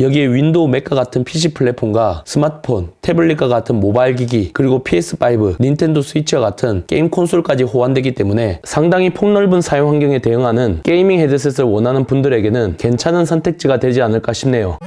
여기에 윈도우 맥과 같은 PC 플랫폼과 스마트폰, 태블릿과 같은 모바일 기기, 그리고 PS5, 닌텐도 스위치와 같은 게임 콘솔까지 호환되기 때문에 상당히 폭넓은 사용 환경에 대응하는 게이밍 헤드셋을 원하는 분들에게는 괜찮은 선택지가 되지 않을까 싶네요.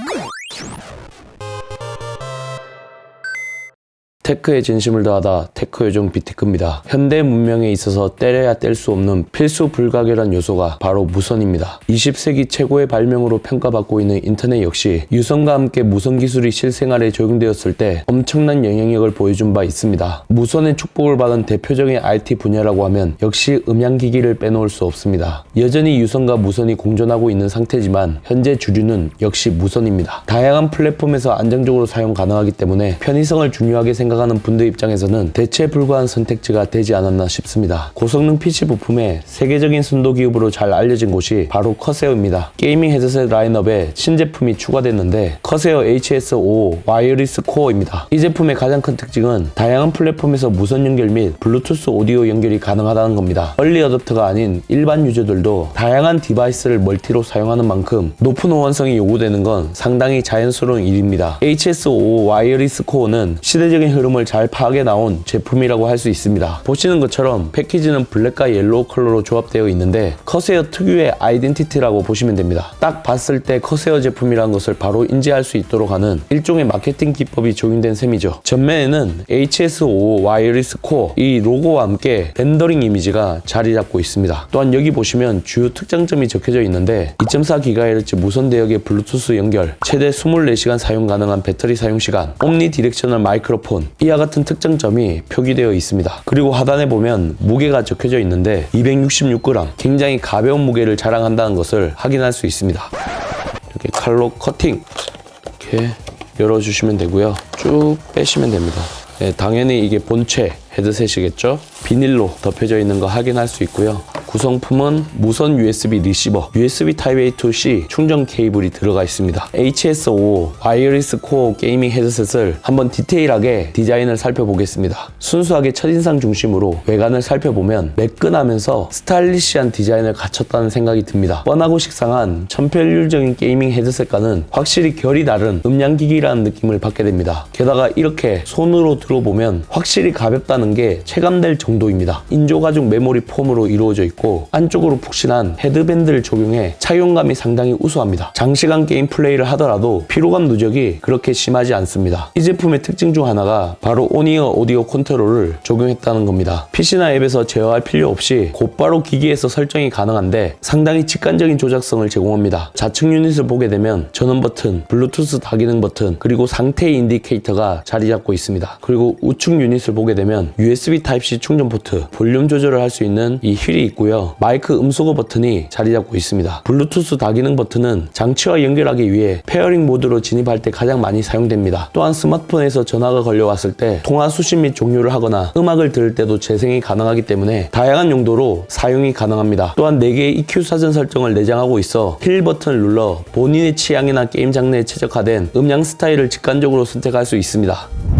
테크에 진심을 다하다 테크 요정 비테크입니다. 현대 문명에 있어서 때려야 뗄 수 없는 필수 불가결한 요소가 바로 무선입니다. 20세기 최고의 발명으로 평가받고 있는 인터넷 역시 유선과 함께 무선 기술이 실생활에 적용되었을 때 엄청난 영향력을 보여준 바 있습니다. 무선의 축복을 받은 대표적인 IT 분야라고 하면 역시 음향기기를 빼놓을 수 없습니다. 여전히 유선과 무선이 공존하고 있는 상태지만 현재 주류는 역시 무선입니다. 다양한 플랫폼에서 안정적으로 사용 가능하기 때문에 편의성을 중요하게 생각 하는 분들 입장에서는 대체 불가한 선택지가 되지 않았나 싶습니다. 고성능 PC 부품에 세계적인 순도 기업으로 잘 알려진 곳이 바로 커세어입니다. 게이밍 헤드셋 라인업에 신제품이 추가됐는데 커세어 HS5 와이어리스 코어입니다. 이 제품의 가장 큰 특징은 다양한 플랫폼에서 무선 연결 및 블루투스 오디오 연결이 가능하다는 겁니다. 얼리 어댑터가 아닌 일반 유저들도 다양한 디바이스를 멀티로 사용하는 만큼 높은 호환성이 요구되는 건 상당히 자연스러운 일입니다. HS5 와이어리스 코어는 시대적인 흐름 을 잘 파악해 나온 제품이라고 할 수 있습니다. 보시는 것처럼 패키지는 블랙과 옐로우 컬러로 조합되어 있는데 커세어 특유의 아이덴티티라고 보시면 됩니다. 딱 봤을 때 커세어 제품이라는 것을 바로 인지할 수 있도록 하는 일종의 마케팅 기법이 적용된 셈이죠. 전면에는 HS5 와이어리스 코어 이 로고와 함께 렌더링 이미지가 자리 잡고 있습니다. 또한 여기 보시면 주요 특장점이 적혀져 있는데 2.4GHz 무선 대역의 블루투스 연결, 최대 24시간 사용 가능한 배터리 사용 시간, 옴니 디렉셔널 마이크로폰 이와 같은 특장점이 표기되어 있습니다. 그리고 하단에 보면 무게가 적혀져 있는데 266g 굉장히 가벼운 무게를 자랑한다는 것을 확인할 수 있습니다. 이렇게 칼로 커팅 이렇게 열어주시면 되고요. 쭉 빼시면 됩니다. 네, 당연히 이게 본체 헤드셋이겠죠? 비닐로 덮여져 있는 거 확인할 수 있고요. 구성품은 무선 USB 리시버, USB Type-A to C 충전 케이블이 들어가 있습니다. HS5 와이어리스 코어 게이밍 헤드셋을 한번 디테일하게 디자인을 살펴보겠습니다. 순수하게 첫인상 중심으로 외관을 살펴보면 매끈하면서 스타일리시한 디자인을 갖췄다는 생각이 듭니다. 뻔하고 식상한 천편일률적인 게이밍 헤드셋과는 확실히 결이 다른 음량기기라는 느낌을 받게 됩니다. 게다가 이렇게 손으로 들어보면 확실히 가볍다는 게 체감될 정도입니다. 인조가죽 메모리 폼으로 이루어져 있고 안쪽으로 푹신한 헤드밴드를 적용해 착용감이 상당히 우수합니다. 장시간 게임 플레이를 하더라도 피로감 누적이 그렇게 심하지 않습니다. 이 제품의 특징 중 하나가 바로 오니어 오디오 컨트롤을 적용했다는 겁니다. PC나 앱에서 제어할 필요 없이 곧바로 기기에서 설정이 가능한데 상당히 직관적인 조작성을 제공합니다. 좌측 유닛을 보게 되면 전원 버튼, 블루투스 다기능 버튼, 그리고 상태 인디케이터가 자리 잡고 있습니다. 그리고 우측 유닛을 보게 되면 USB Type-C 충전 포트, 볼륨 조절을 할 수 있는 이 휠이 있고요. 마이크 음소거 버튼이 자리 잡고 있습니다. 블루투스 다기능 버튼은 장치와 연결하기 위해 페어링 모드로 진입할 때 가장 많이 사용됩니다. 또한 스마트폰에서 전화가 걸려왔을 때 통화 수신 및 종료를 하거나 음악을 들을 때도 재생이 가능하기 때문에 다양한 용도로 사용이 가능합니다. 또한 4개의 EQ 사전 설정을 내장하고 있어 힐 버튼을 눌러 본인의 취향이나 게임 장르에 최적화된 음량 스타일을 직관적으로 선택할 수 있습니다.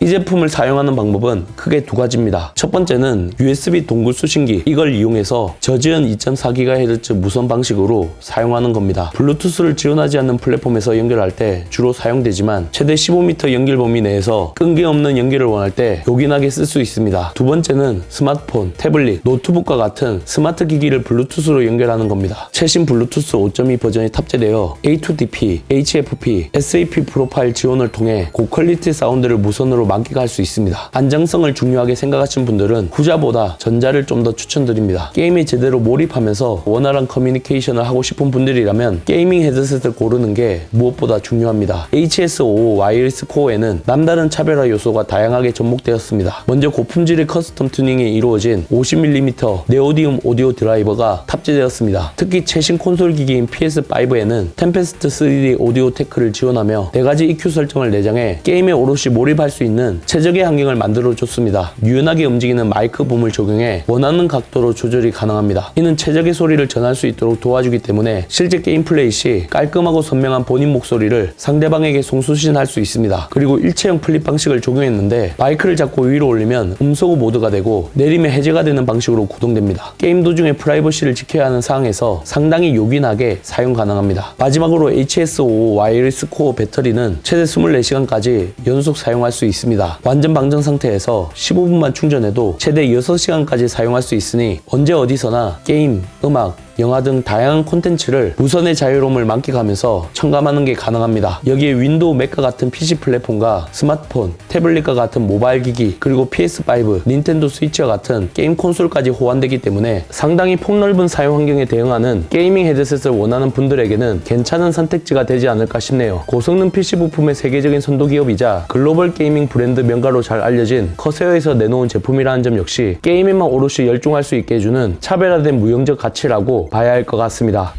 이 제품을 사용하는 방법은 크게 두 가지입니다. 첫 번째는 USB 동굴 수신기 이걸 이용해서 저지연 2.4GHz 무선 방식으로 사용하는 겁니다. 블루투스를 지원하지 않는 플랫폼에서 연결할 때 주로 사용되지만 최대 15m 연결 범위 내에서 끈기 없는 연결을 원할 때 요긴하게 쓸 수 있습니다. 두 번째는 스마트폰, 태블릿, 노트북과 같은 스마트 기기를 블루투스로 연결하는 겁니다. 최신 블루투스 5.2 버전이 탑재되어 A2DP, HFP, SAP 프로파일 지원을 통해 고퀄리티 사운드를 무선으로 만끽할 수 있습니다. 안정성을 중요하게 생각하시는 분들은 후자보다 전자를 좀 더 추천드립니다. 게임에 제대로 몰입하면서 원활한 커뮤니케이션을 하고 싶은 분들이라면 게이밍 헤드셋을 고르는 게 무엇보다 중요합니다. HS5 와이어리스 코어에는 남다른 차별화 요소가 다양하게 접목되었습니다. 먼저 고품질의 커스텀 튜닝이 이루어진 50mm 네오디움 오디오 드라이버가 탑재되었습니다. 특히 최신 콘솔 기기인 PS5에는 템페스트 3D 오디오 테크를 지원하며 4가지 EQ 설정을 내장해 게임에 오롯이 몰입할 수 있는 있는 최적의 환경을 만들어줬습니다. 유연하게 움직이는 마이크 붐을 적용해 원하는 각도로 조절이 가능합니다. 이는 최적의 소리를 전할 수 있도록 도와주기 때문에 실제 게임 플레이 시 깔끔하고 선명한 본인 목소리를 상대방에게 송수신할 수 있습니다. 그리고 일체형 플립 방식을 적용했는데 마이크를 잡고 위로 올리면 음소거 모드가 되고 내리면 해제가 되는 방식으로 구동됩니다. 게임 도중에 프라이버시를 지켜야 하는 상황에서 상당히 요긴하게 사용 가능합니다. 마지막으로 HS5 와이리스 코어 배터리는 최대 24시간까지 연속 사용할 수 있습니다. 완전 방전 상태에서 15분만 충전해도 최대 6시간까지 사용할 수 있으니 언제 어디서나 게임, 음악, 영화 등 다양한 콘텐츠를 무선의 자유로움을 만끽하면서 첨감하는 게 가능합니다. 여기에 윈도우 맥과 같은 PC 플랫폼과 스마트폰, 태블릿과 같은 모바일 기기, 그리고 PS5, 닌텐도 스위치와 같은 게임 콘솔까지 호환되기 때문에 상당히 폭넓은 사용 환경에 대응하는 게이밍 헤드셋을 원하는 분들에게는 괜찮은 선택지가 되지 않을까 싶네요. 고성능 PC 부품의 세계적인 선도 기업이자 글로벌 게이밍 브랜드 명가로 잘 알려진 커세어에서 내놓은 제품이라는 점 역시 게임에만 오롯이 열중할 수 있게 해주는 차별화된 무형적 가치라 고 봐야 할 것 같습니다.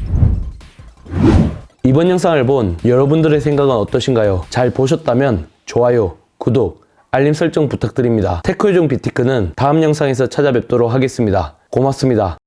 이번 영상을 본 여러분들의 생각은 어떠신가요? 잘 보셨다면 좋아요, 구독, 알림 설정 부탁드립니다. 테크요정 비티크는 다음 영상에서 찾아뵙도록 하겠습니다. 고맙습니다.